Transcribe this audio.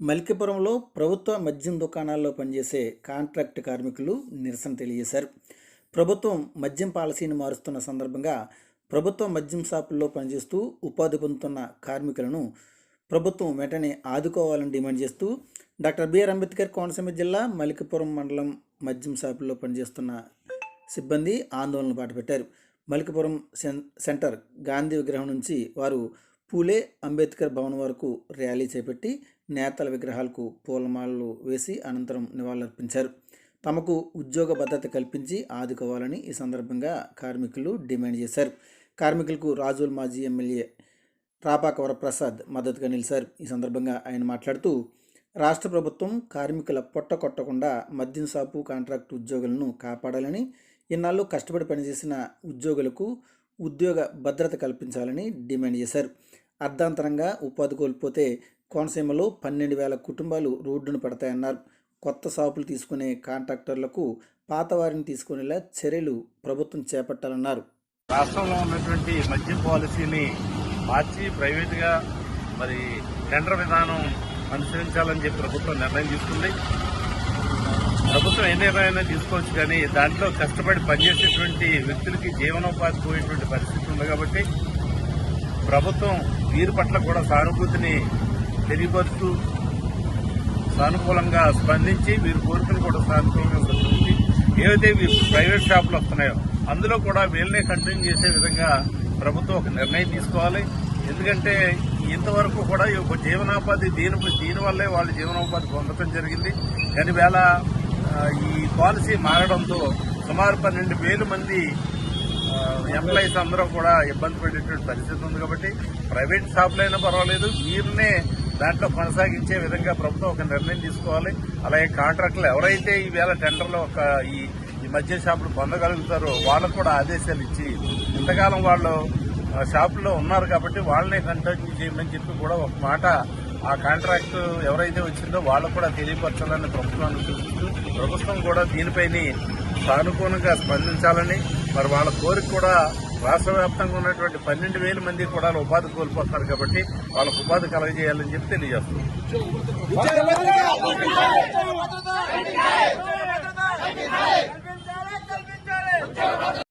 మల్కిపురంలో ప్రభుత్వ మద్యం దుకాణాల్లో పనిచేసే కాంట్రాక్ట్ కార్మికులు నిరసన తెలియజేశారు. ప్రభుత్వం మద్యం పాలసీని మారుస్తున్న సందర్భంగా ప్రభుత్వ మద్యం షాపుల్లో పనిచేస్తూ ఉపాధి పొందుతున్న కార్మికులను ప్రభుత్వం వెంటనే ఆదుకోవాలని డిమాండ్ చేస్తూ డాక్టర్ బిఆర్ అంబేద్కర్ కోనసీమ జిల్లా మలికిపురం మండలం మద్యం షాపుల్లో పనిచేస్తున్న సిబ్బంది ఆందోళన బాటపెట్టారు మలికిపురం సెన్ సెంటర్ గాంధీ విగ్రహం నుంచి వారు పూలే అంబేద్కర్ భవన్ వరకు ర్యాలీ చేపట్టి నేతల విగ్రహాలకు పూలమాలలు వేసి అనంతరం నివాళులర్పించారు. తమకు ఉద్యోగ భద్రత కల్పించి ఆదుకోవాలని ఈ సందర్భంగా కార్మికులు డిమాండ్ చేశారు. కార్మికులకు రాజుల్ మాజీ ఎమ్మెల్యే రాపాక వరప్రసాద్ మద్దతుగా నిలిచారు. ఈ సందర్భంగా ఆయన మాట్లాడుతూ రాష్ట్ర ప్రభుత్వం కార్మికుల పొట్ట కొట్టకుండా మద్యం షాపు కాంట్రాక్ట్ ఉద్యోగులను కాపాడాలని ఇన్నాళ్ళు కష్టపడి పనిచేసిన ఉద్యోగులకు ఉద్యోగ భద్రత కల్పించాలని డిమాండ్ చేశారు. అర్ధాంతరంగా ఉపాధి కోల్పోతే కోనసీమలో పన్నెండు వేల కుటుంబాలు రోడ్డును పడతాయన్నారు. కొత్త షాపులు తీసుకునే కాంట్రాక్టర్లకు పాత వారిని తీసుకునేలా చర్యలు ప్రభుత్వం చేపట్టాలన్నారు. రాష్ట్రంలో ఉన్నటువంటి మద్యం పాలసీని మార్చి ప్రైవేటుగా మరి టెండర్ విధానం అనుసరించాలని చెప్పి ప్రభుత్వం నిర్ణయం తీసుకుంది. ప్రభుత్వం ఏ నిర్ణయం తీసుకోవచ్చు కానీ దాంట్లో కష్టపడి పనిచేసేటువంటి వ్యక్తులకి జీవనోపాధి పోయేటువంటి పరిస్థితి ఉంది కాబట్టి ప్రభుత్వం వీరి పట్ల కూడా సానుభూతిని తెలియపరుస్తూ సానుకూలంగా స్పందించి వీరి కోరికలు కూడా సానుకూలంగా స్పందించి ఏవైతే ప్రైవేట్ షాపులు వస్తున్నాయో అందులో కూడా వీళ్ళనే కంటిన్యూ చేసే విధంగా ప్రభుత్వం ఒక నిర్ణయం తీసుకోవాలి. ఎందుకంటే ఇంతవరకు కూడా ఈ ఒక జీవనోపాధి దీని దీనివల్లే వాళ్ళ జీవనోపాధి పొందడం జరిగింది. కానీ వేళ ఈ పాలసీ మారడంతో సుమారు పన్నెండు వేల మంది ఎంప్లాయీస్ అందరూ కూడా ఇబ్బంది పడేటువంటి పరిస్థితి ఉంది కాబట్టి ప్రైవేట్ షాపులైనా పర్వాలేదు. వీరినే దాంట్లో కొనసాగించే విధంగా ప్రభుత్వం ఒక నిర్ణయం తీసుకోవాలి. అలాగే కాంట్రాక్టులు ఎవరైతే ఈవేళ టెండర్లో ఒక ఈ ఈ మధ్య షాపులు పొందగలుగుతారో వాళ్ళకు కూడా ఆదేశాలు ఇచ్చి ఇంతకాలం వాళ్ళు ఆ, షాపుల్లో ఉన్నారు కాబట్టి వాళ్ళనే కంటిన్యూ చేయమని చెప్పి కూడా ఒక మాట ఆ కాంట్రాక్ట్ ఎవరైతే వచ్చిందో వాళ్ళకు కూడా తెలియపరచాలని ప్రభుత్వాన్ని సూచిస్తూ ప్రభుత్వం కూడా దీనిపైన సానుకూలంగా స్పందించాలని మరి వాళ్ళ కోరిక కూడా రాష్ట్ర వ్యాప్తంగా ఉన్నటువంటి పన్నెండు వేల మంది కూడా ఉపాధి కోల్పోతారు కాబట్టి వాళ్ళకు ఉపాధి కలగజేయాలని చెప్పి తెలియజేస్తుంది